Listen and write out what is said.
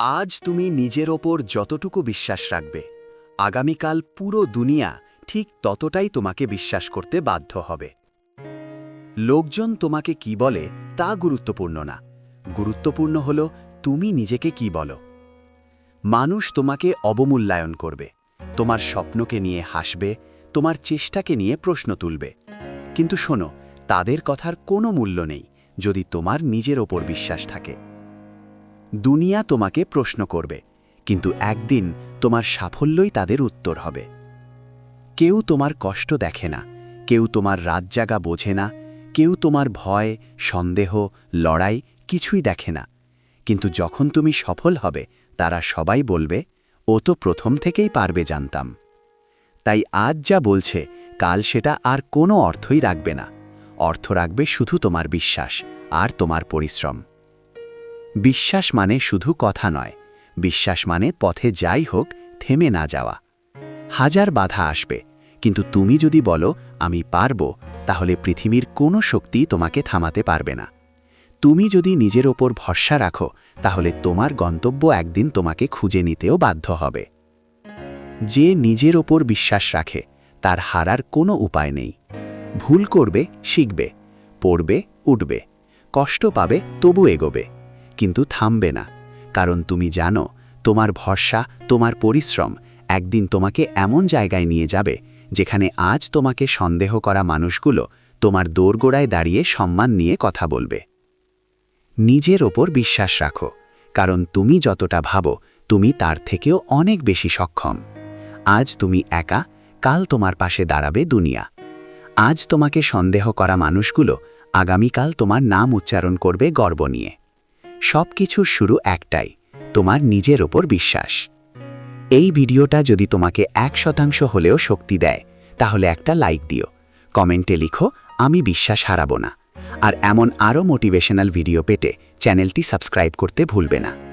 আজ তুমি নিজের ওপর যতটুকু বিশ্বাস রাখবে, আগামীকাল পুরো দুনিয়া ঠিক ততটাই তোমাকে বিশ্বাস করতে বাধ্য হবে। লোকজন তোমাকে কি বলে তা গুরুত্বপূর্ণ না। গুরুত্বপূর্ণ হল তুমি নিজেকে কি বলো। মানুষ তোমাকে অবমূল্যায়ন করবে, তোমার স্বপ্নকে নিয়ে হাসবে, তোমার চেষ্টাকে নিয়ে প্রশ্ন তুলবে। কিন্তু শোনো, তাদের কথার কোনো মূল্য নেই যদি তোমার নিজের ওপর বিশ্বাস থাকে। দুনিয়া তোমাকে প্রশ্ন করবে, কিন্তু একদিন তোমার সাফল্যই তাদের উত্তর হবে। কেউ তোমার কষ্ট দেখে না, কেউ তোমার রাত জাগা বোঝে না, কেউ তোমার ভয়, সন্দেহ, লড়াই কিছুই দেখে না। কিন্তু যখন তুমি সফল হবে, তারা সবাই বলবে, ও তো প্রথম থেকেই পারবে জানতাম। তাই আজ যা বলছে, কাল সেটা আর কোনো অর্থই রাখবে না। অর্থ রাখবে শুধু তোমার বিশ্বাস আর তোমার পরিশ্রম। বিশ্বাস মানে শুধু কথা নয়। বিশ্বাস মানে পথে যাই হোক, থেমে না যাওয়া। হাজার বাধা আসবে, কিন্তু তুমি যদি বলো, আমি পারব তাহলে পৃথিবীর কোনো শক্তি তোমাকে থামাতে পারবে না। তুমি যদি নিজের ওপর ভরসা রাখো, তাহলে তোমার গন্তব্য একদিন তোমাকে খুঁজে নিতেও বাধ্য হবে। যে নিজের ওপর বিশ্বাস রাখে, তার হারার কোনো উপায় নেই। ভুল করবে, শিখবে, পড়বে, উঠবে। কষ্ট পাবে, তবু এগোবে। কিন্তু থামবে না। কারণ তুমি জানো, তোমার ভরসা, তোমার পরিশ্রম একদিন তোমাকে এমন জায়গায় নিয়ে যাবে, যেখানে আজ তোমাকে সন্দেহ করা মানুষগুলো তোমার দোরগোড়ায় দাঁড়িয়ে সম্মান নিয়ে কথা বলবে। নিজের ওপর বিশ্বাস রাখো, কারণ তুমি যতটা ভাবো, তুমি তার থেকেও অনেক বেশি সক্ষম। আজ তুমি একা, কাল তোমার পাশে দাঁড়াবে দুনিয়া। আজ তোমাকে সন্দেহ করা মানুষগুলো আগামীকাল তোমার নাম উচ্চারণ করবে গর্ব নিয়ে। সব কিছুর শুরু একটাই, তোমার নিজের ওপর বিশ্বাস। এই ভিডিওটা যদি তোমাকে এক শতাংশ হলেও শক্তি দেয়, তাহলে একটা লাইক দিও। কমেন্টে লিখো, আমি বিশ্বাস হারাবো না। আর এমন আরও মোটিভেশনাল ভিডিও পেতে চ্যানেলটি সাবস্ক্রাইব করতে ভুলবে না।